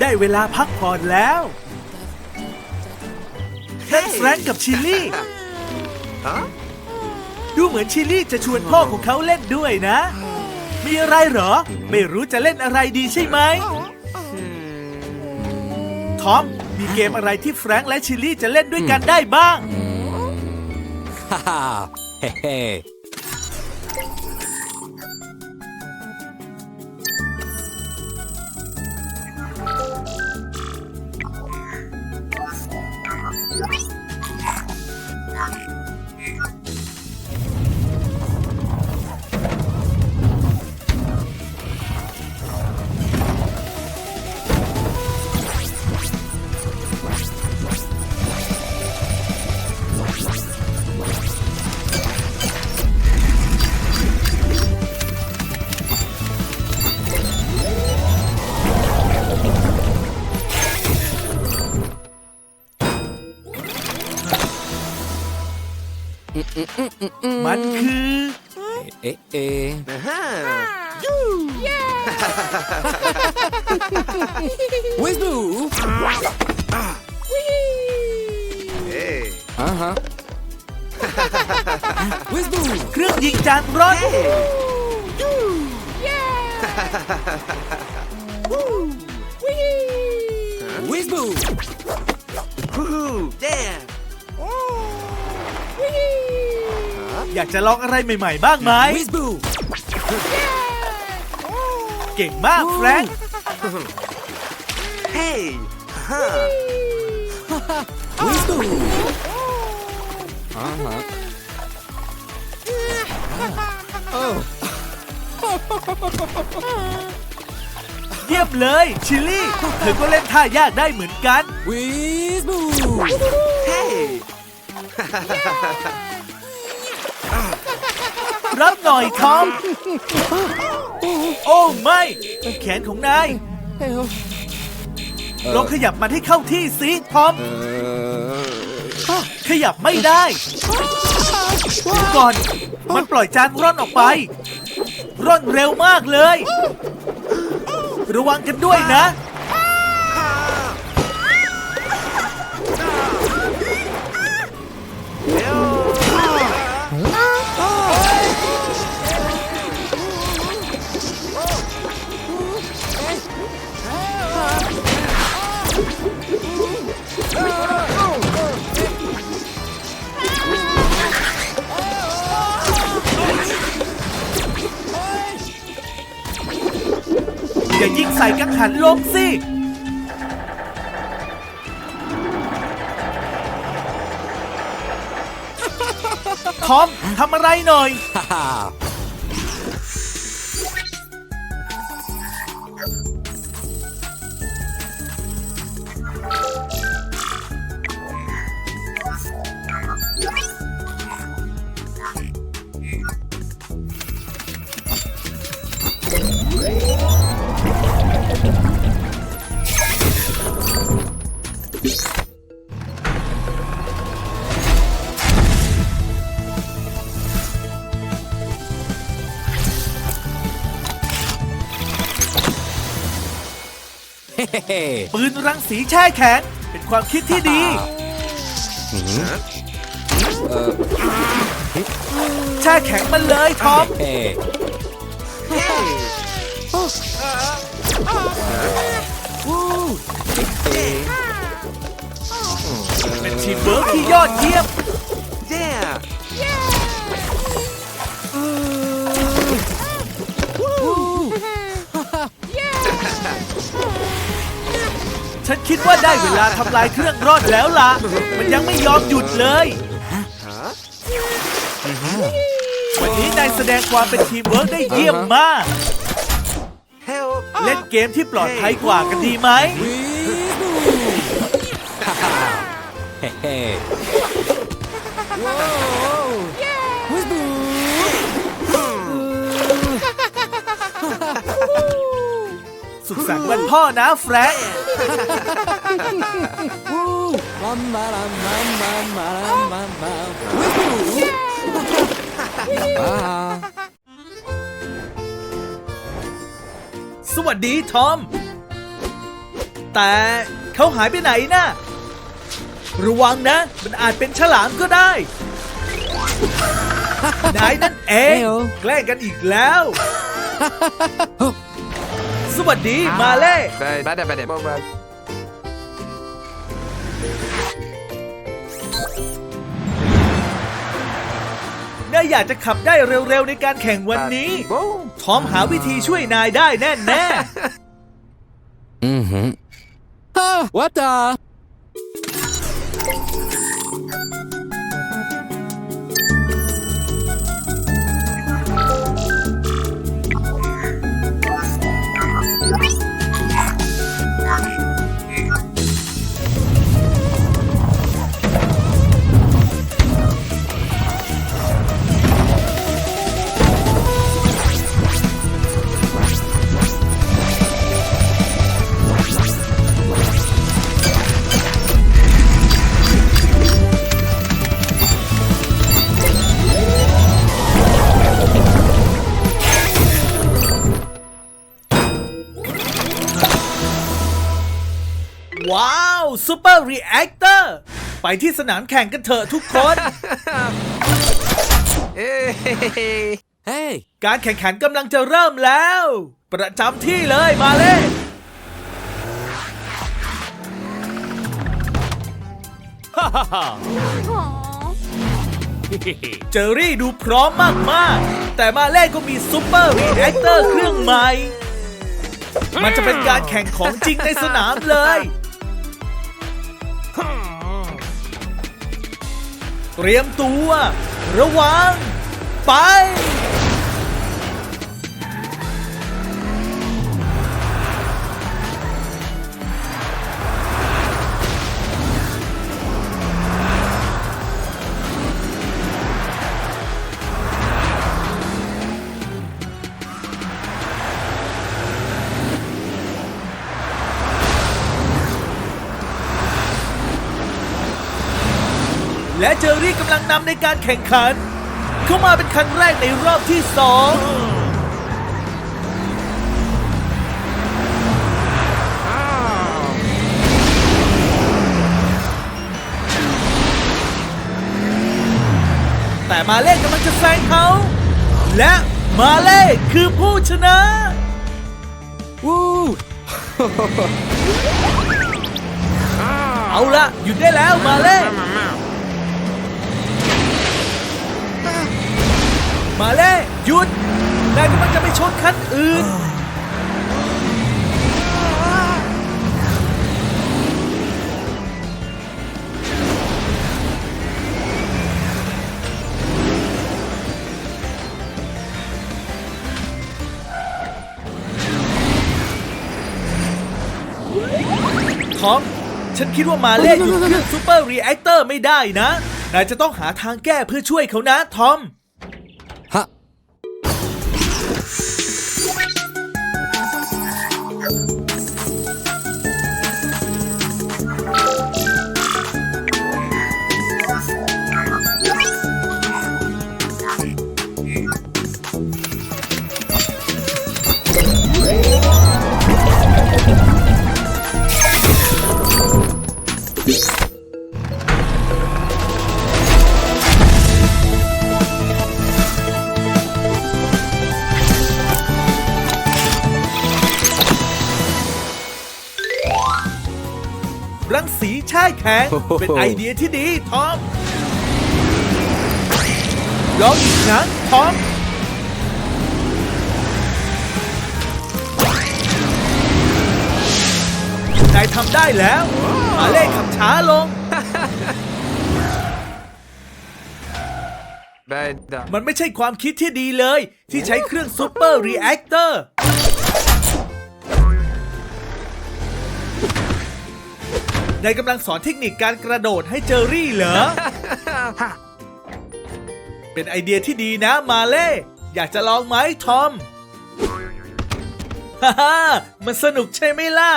ได้เวลาพักผ่อนแล้วนั่นแฟรงก์กับชิลลี่ฮะดูเหมือนชิลลี่จะชวนพ่อของเขาเล่นด้วยนะ มีอะไรเหรอ ไม่รู้จะเล่นอะไรดีใช่ไหมทอม มีเกมอะไรที่แฟรงก์และชิลลี่จะเล่นด้วยกันได้บ้าง ฮ่าฮ่าเฮ้ มันคือ เอ๊ะเอ๊ะอ่าฮะวิสบูเอ้ยอ่าฮะวิสบูเครื่องยิงจานร้อนวิสบูฮู้ฮู้เย้ อยากจะลองอะไรใหม่ ๆ บ้างไหมวิสบูเก่งมากแฟรงก์เฮ้ยฮ่าวิสบูอ่าฮะโอ้เยี่ยมเลย ชิลลี่เธอก็เล่นท่ายากได้เหมือนกัน วิสบูเฮ้ย รับหน่อยทอม โอ้ไม่ แขนของนายลองขยับมันให้เข้าที่สิทอม ขยับไม่ได้เดี๋ยวก่อน มันปล่อยจานร่อนออกไป ร่อนเร็วมากเลย ระวังกันด้วยนะ อย่ายิงใส่กังหันลมสิ ทอมทำอะไรหน่อย ฮ่า ปืนรังสีแช่แข็งเป็นความคิดที่ดีแช่แข็งมันเลยท็อมเฮ้เฮ้ยเป็นทีมเวิร์กที่ยอดเยี่ยม คิดว่าได้เวลาทำลายเครื่องรอดแล้วล่ะ มันยังไม่ยอมหยุดเลยฮะวันนี้นายแสดงความเป็นทีมเวิร์กได้เยี่ยมมากเฮลเล่นเกมที่ปลอดภัยกว่ากันดีไหมวิสบูฮ่าฮ่าเฮ้เฮ้ว้าววิสบูสุขสันต์วันพ่อนะแฟรงค์ สวัสดีทอม แต่เขาหายไปไหนนะ่ระวังนะ มันอาจเป็นฉลามก็ได้ นายนั่นเอง แกล้งกันอีกแล้ว สวัสดีมาเล่ Bad, bad, bad, bad, bad. นายอยากจะขับได้เร็วๆในการแข่งวันนี้ Boom. ทอมหาวิธีช่วยนายได้แน่แน่ Mm-hmm. Ah, what the? ว้าวซูเปอร์รีแอคเตอร์ไปที่สนามแข่งกันเถอะทุกคน Hey. Hey, การแข่งขันกำลังจะเริ่มแล้ว ประจำที่เลยมาเล่เจอรี่ดูพร้อมมาก ๆ แต่มาเล่ก็มีซูเปอร์รีแอคเตอร์เครื่องใหม่ มันจะเป็นการแข่งของจริงในสนามเลย เตรียมตัว ระวัง ไป นำในการแข่งขัน เข้ามาเป็นครั้งแรกในรอบที่สองแต่มาเล่กำลังจะแซงเขา และมาเล่คือผู้ชนะ woo! เอาละหยุดได้แล้วมาเล่ มาเล่หยุดนายกำลังจะไปชนคันอื่นทอมฉันคิดว่ามาเล่หยุดเครื่องซูเปอร์รีแอคเตอร์ไม่ได้นะ นายจะต้องหาทางแก้เพื่อช่วยเขานะ ทอม เป็นไอเดียที่ดีทอมลองอีกครั้งทอมนายทำได้แล้วมาเล่ขับช้าลง Bad. มันไม่ใช่ความคิดที่ดีเลย ที่ใช้เครื่องซูเปอร์รีแอคเตอร์ นายกำลังสอนเทคนิคการกระโดดให้เจอรี่เหรอ เป็นไอเดียที่ดีนะมาเล่ อยากจะลองไหมทอม ฮ่าฮ่ามันสนุกใช่ไหมล่ะ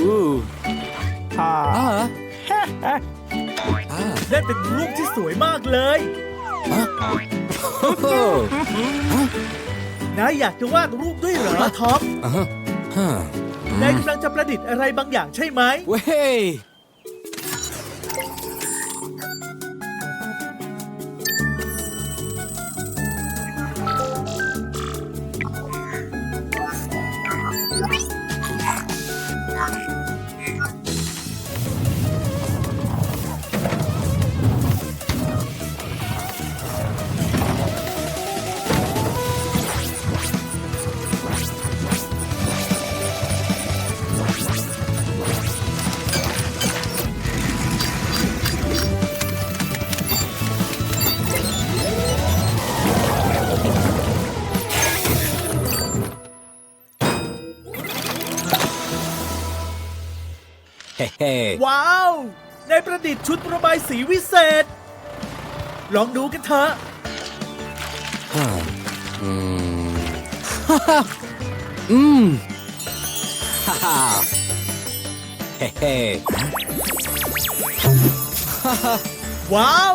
Woo! Ah! Ah! นั่นเป็นรูปที่สวยมากเลย Oh! นายอยากจะวาดรูปด้วยเหรอทอมอ่าฮะฮะนายกำลังจะประดิษฐ์อะไรบางอย่างใช่ไหม เว้ย เฮ้เฮ้ว้าวนายประดิษฐ์ชุดระบายสีวิเศษ ลองดูกันเถอะฮะอืมฮ่าฮ่าอืมฮ่าฮ่าเฮ้เฮ้ว้าว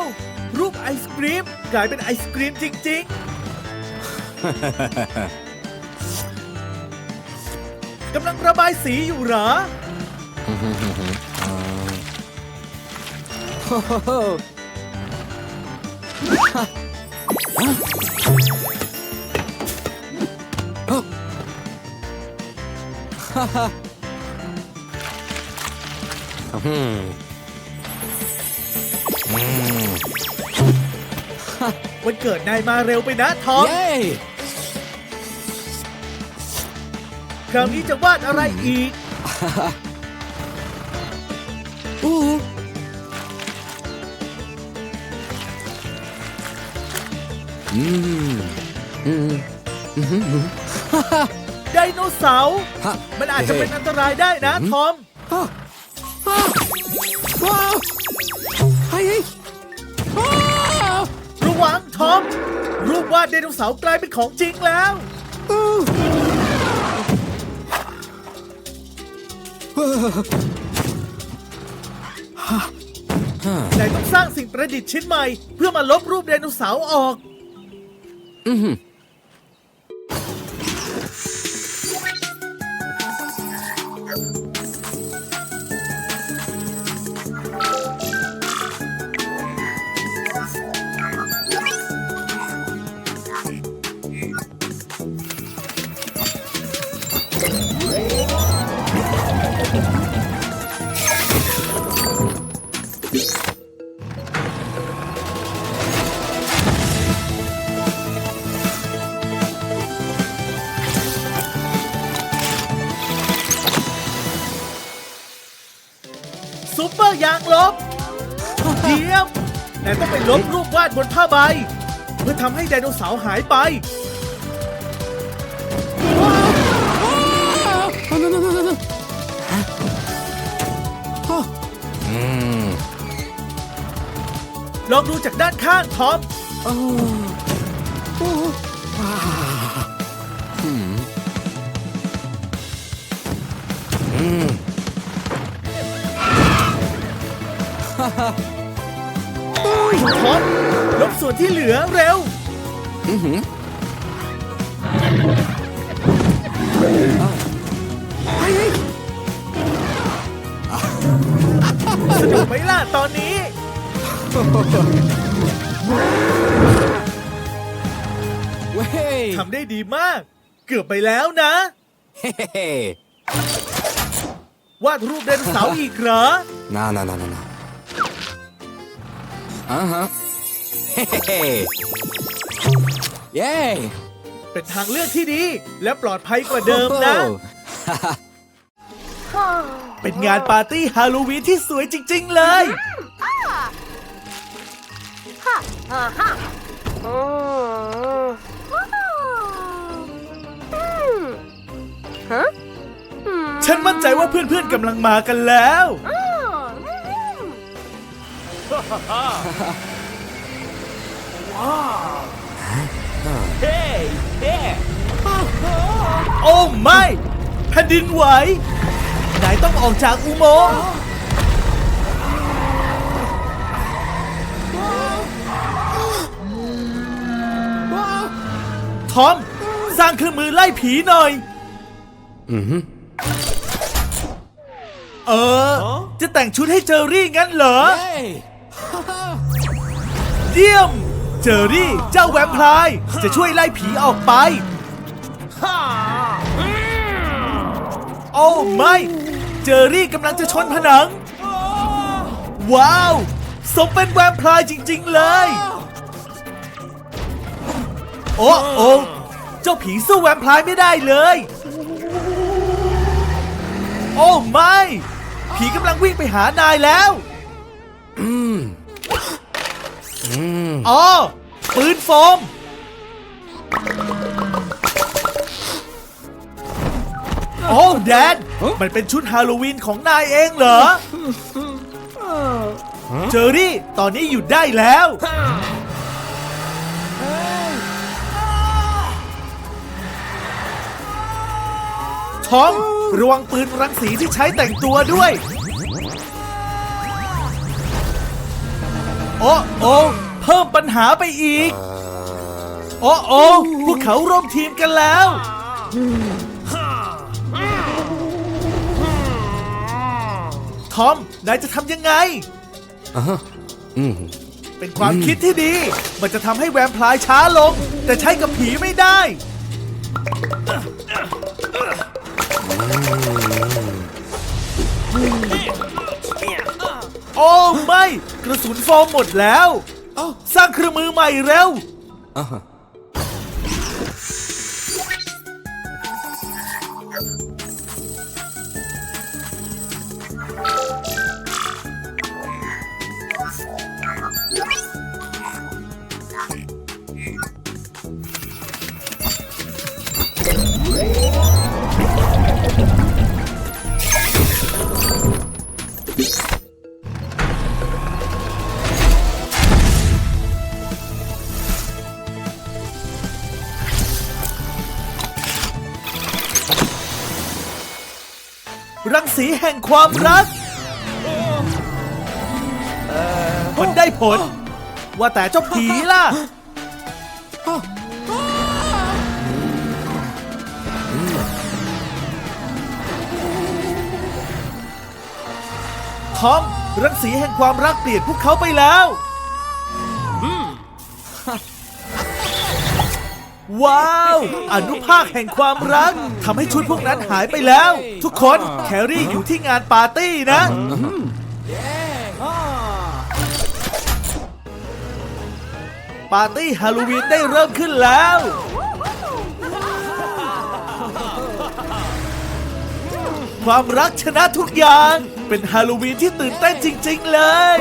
รูปไอศกรีมกลายเป็นไอศกรีมจริง ๆ กำลังระบายสีอยู่เหรอ โอ้โหฮะฮ่าฮ่าอืมอืมวันเกิดนายมาเร็วไปนะทอม เย้ คราวนี้จะวาดอะไรอีก อู้อืมอืมอืมอืมไดโนเสาร์ ฮะมันอาจจะเป็นอันตรายได้นะทอม ฮะฮะว้าวเฮ้ยว้าวระวังทอม รูปวาดไดโนเสาร์กลายเป็นของจริงแล้ว อู้ฮะ นายต้องสร้างสิ่งประดิษฐ์ชิ้นใหม่ เพื่อมาลบรูปไดโนเสาร์ออก อืม ซุปเปอร์ยางลบเยี่ยมนายต้องไปลบรูปวาดบนผ้าใบ เพื่อทำให้ไดโนเสาร์หายไปอืมลองดูจากด้านข้างทอม โอ้ ทอมลบส่วนที่เหลือเร็ว อือหือเฮ้ยสนุกไหมล่ะตอนนี้ เว้ยทำได้ดีมาก เกือบไปแล้วนะ เฮ้เฮ้วาดรูปไดโนเสาร์อีกเหรอ น่าน่าน่าน่า อ่าฮะเฮ้เฮ้เย้เป็นทางเลือกที่ดี และปลอดภัยกว่าเดิมนะ เป็นงานปาร์ตี้ฮาโลวีนที่สวยจริง ๆ เลย ฉันมั่นใจว่าเพื่อนๆกำลังมากันแล้ว โอ้ไม่แผ่นดินไหวนายต้องออกจากอุโมงค์ทอม สร้างเครื่องมือไล่ผีหน่อยอือฮึเออ จะแต่งชุดให้เจอรี่งั้นเหรอ เฮ้ย เยี่ยม เจอรี่เจ้าแวมไพร์จะช่วยไล่ผีออกไป โอ้ไม่ เจอรี่กำลังจะชนผนัง ว้าว สมเป็นแวมไพร์จริง ๆ เลย โอ้โอ้เจ้าผีสู้แวมไพร์ไม่ได้เลย โอ้ไม่ ผีกำลังวิ่งไปหานายแล้ว อืมอืมอ๋อปืนโฟม โอ้แดน มันเป็นชุดฮาโลวีนของนายเองเหรอ เจอรี่ ตอนนี้หยุดได้แล้ว ทอมระวังปืนรังสีที่ใช้แต่งตัวด้วย โอ้โอ้เพิ่มปัญหาไปอีก โอ้โอ้พวกเขาร่วมทีมกันแล้ว ทอม นายจะทำยังไงอ่าฮะอืมเป็นความคิดที่ดี มันจะทำให้แวมไพร์ช้าลง แต่ใช้กับผีไม่ได้โอ้ ระสุนโฟมหมดแล้วสร้างเครื่องมือใหม่เร็ว อ่าฮะ รังสีแห่งความรักมันได้ผล ว่าแต่เจ้าผีล่ะ ทอม รังสีแห่งความรักเปลี่ยนพวกเขาไปแล้ว ว้าว อนุภาคแห่งความรักทำให้ชุดพวกนั้นหายไปแล้ว ทุกคนแครี่อยู่ที่งานปาร์ตี้นะ ปาร์ตี้ฮาโลวีนได้เริ่มขึ้นแล้ว ความรักชนะทุกอย่าง เป็นฮาโลวีนที่ตื่นเต้นจริง ๆ เลย